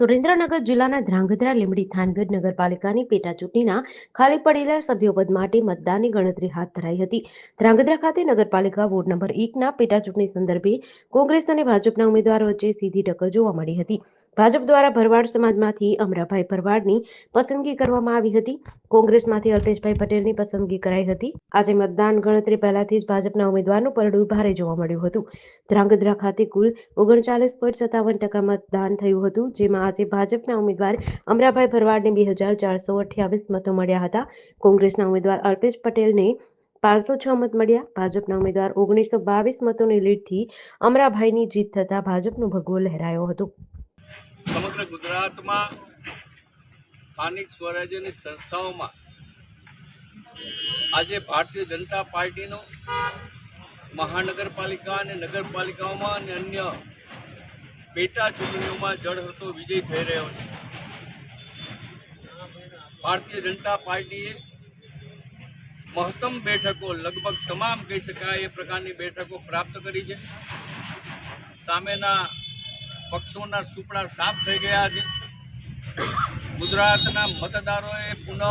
સુરેન્દ્રનગર જિલ્લાના ધ્રાંગધ્રા લીમડી થાનગઢ નગરપાલિકાની પેટા ચૂંટણીના ખાલી પડેલા સભ્યોપદ માટે મતદાનની ગણતરી હાથ ધરાઈ હતી. ધ્રાંગધ્રા ખાતે નગરપાલિકા વોર્ડ નંબર એકના પેટા ચૂંટણી સંદર્ભે કોંગ્રેસ અને ભાજપના ઉમેદવારો વચ્ચે સીધી ટક્કર જોવા મળી હતી. ભાજપ દ્વારા ભરવાડ સમાજમાંથી અમરાભાઈ ભરવાડની પસંદગી કરવામાં આવી હતી. કોંગ્રેસમાંથી અલ્પેશભાઈ પટેલની પસંદગી કરાઈ હતી. આજે મતદાન ગણતરી પહેલાથી જ ભાજપના ઉમેદવારનું પરડું ભારે જોવા મળ્યું હતું. ધ્રાંગધ્રા ખાતે કુલ ઓગણચાલીસ પોઈન્ટ સત્તાવન ટકા મતદાન થયું હતું, જેમાં આજે ભાજપના ઉમેદવાર અમરાભાઈ ભરવાડને બે હજાર ચારસો અઠ્યાવીસ મતો મળ્યા હતા. કોંગ્રેસના ઉમેદવાર અલ્પેશ પટેલને પાંચસો છ મત મળ્યા. ભાજપના ઉમેદવાર ઓગણીસો બાવીસ મતોની લીડથી અમરાભાઈની જીત થતા ભાજપનો ભગવો લહેરાયો હતો. સમગ્ર ગુજરાતમાં સ્થાનિક સ્વરાજ્યની સંસ્થાઓમાં આજે ભારતીય જનતા પાર્ટીનો મહાનગરપાલિકા અને નગરપાલિકાઓમાં અને અન્ય પેટા ચૂંટણીઓમાં જળહળતો વિજય થઈ રહ્યો છે. ભારતીય જનતા પાર્ટીએ મહત્તમ બેઠકો, લગભગ તમામ કહી શકાય એ પ્રકારની બેઠકો પ્રાપ્ત કરી છે. સામેના પક્ષોના સુપડા સાફ થઈ ગયા છે. ગુજરાતના મતદારોએ પુનઃ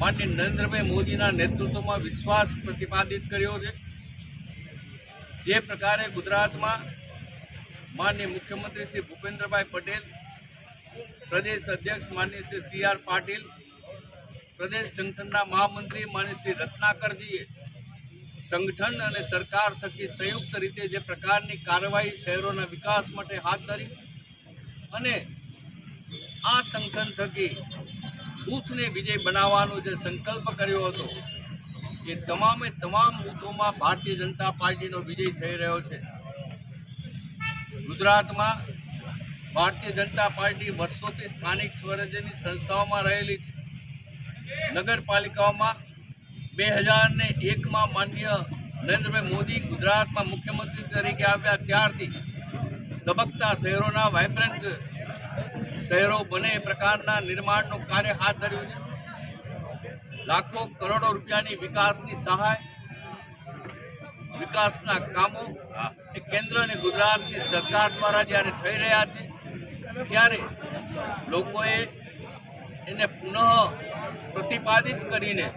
માન્ય નરેન્દ્રભાઈ મોદીના નેતૃત્વમાં વિશ્વાસ પ્રતિપાદિત કર્યો છે. જે પ્રકારે ગુજરાતમાં માન્ય મુખ્યમંત્રી શ્રી ભૂપેન્દ્રભાઈ પટેલ, પ્રદેશ અધ્યક્ષ માન્ય શ્રી સી પાટીલ, પ્રદેશ સંગઠનના મહામંત્રી માન્ય શ્રી રત્નાકરજીએ સંગઠન અને સરકાર થકી સંયુક્ત રીતે જે પ્રકારની કાર્યવાહી શહેરોના વિકાસ માટે હાથ ધરી અને આ સંગઠન થકી બૂથને વિજય બનાવવાનો જે સંકલ્પ કર્યો હતો, એ તમામે તમામ બૂથોમાં ભારતીય જનતા પાર્ટીનો વિજય થઈ રહ્યો છે. ગુજરાતમાં ભારતીય જનતા પાર્ટી વર્ષોથી સ્થાનિક સ્વરાજ્યની સંસ્થાઓમાં રહેલી છે. નગરપાલિકાઓમાં બે હજાર ને એકમાં માન્ય નરેન્દ્રભાઈ મોદી ગુજરાતમાં મુખ્યમંત્રી તરીકે આવ્યા. ત્યારથી ધબકતા શહેરોના વાઇબ્રન્ટ શહેરો બને પ્રકારના નિર્માણનું કાર્ય હાથ ધર્યું છે. લાખો કરોડો રૂપિયાની વિકાસની સહાય, વિકાસના કામો એ કેન્દ્ર અને ગુજરાતની સરકાર દ્વારા જ્યારે થઈ રહ્યા છે, ત્યારે લોકોએ એને પુનઃ પ્રતિપાદિત કરીને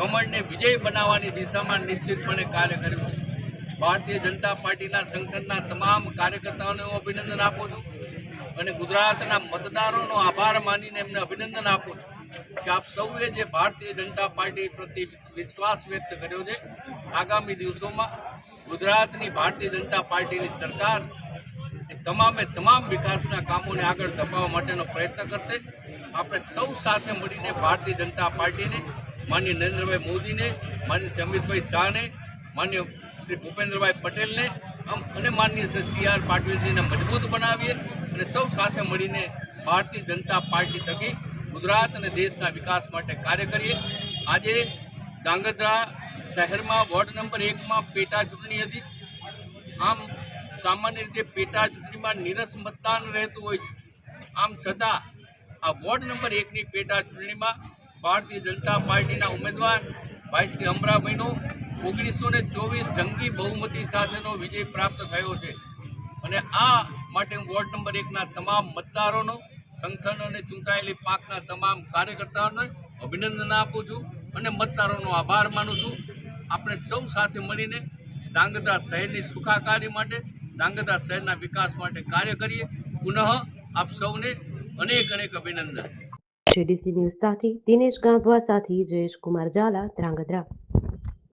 કમળને વિજય બનાવવાની દિશામાં નિશ્ચિતપણે કાર્ય કર્યું છે. ભારતીય જનતા પાર્ટીના સંગઠનના તમામ કાર્યકર્તાઓને હું અભિનંદન આપું છું અને ગુજરાતના મતદારોનો આભાર માનીને એમને અભિનંદન આપું છું કે આપ સૌએ જે ભારતીય જનતા પાર્ટી પ્રતિ વિશ્વાસ વ્યક્ત કર્યો છે, આગામી દિવસોમાં ગુજરાતની ભારતીય જનતા પાર્ટીની સરકાર તમામે તમામ વિકાસના કામોને આગળ ધપાવવા માટેનો પ્રયત્ન કરશે. આપણે સૌ સાથે મળીને ભારતીય જનતા પાર્ટીને માન્ય નરેન્દ્રભાઈ મોદીને, માન્ય અમિતભાઈ શાહને, માન્ય શ્રી ભૂપેન્દ્રભાઈ પટેલને, આમ અને માન્ય શ્રી સી આર પાટીલજીને મજબૂત બનાવીએ અને સૌ સાથે મળીને ભારતીય જનતા પાર્ટી થકી ગુજરાત અને દેશના વિકાસ માટે કાર્ય કરીએ. આજે ધાંગધ્રા શહેરમાં વોર્ડ નંબર એકમાં પેટા ચૂંટણી હતી. આમ સામાન્ય રીતે પેટા ચૂંટણીમાં નીરસ મતદાન રહેતું હોય છે. આમ છતાં આ વોર્ડ નંબર એકની પેટા ચૂંટણીમાં ભારતીય જનતા પાર્ટીના ઉમેદવાર ભાઈ શ્રી અમરાભાઈનો ઓગણીસો ને ચોવીસ જંગી બહુમતી સાથેનો વિજય પ્રાપ્ત થયો છે. અને આ માટે હું વોર્ડ નંબર એકના તમામ મતદારોનો, સંગઠન અને ચૂંટાયેલી પાકના તમામ કાર્યકર્તાઓને અભિનંદન આપું છું અને મતદારોનો આભાર માનું છું. આપણે સૌ સાથે મળીને ધાંગધ્રા શહેરની સુખાકારી માટે ધાંગધ્રા શહેરના વિકાસ માટે કાર્ય કરીએ. પુનઃ આપ સૌને અનેક અનેક અભિનંદન. જેડીસી ન્યૂઝ સાથે દિનેશ ગાંભવા સાથે જયેશ કુમાર ઝાલા ધ્રાંગધ્રા.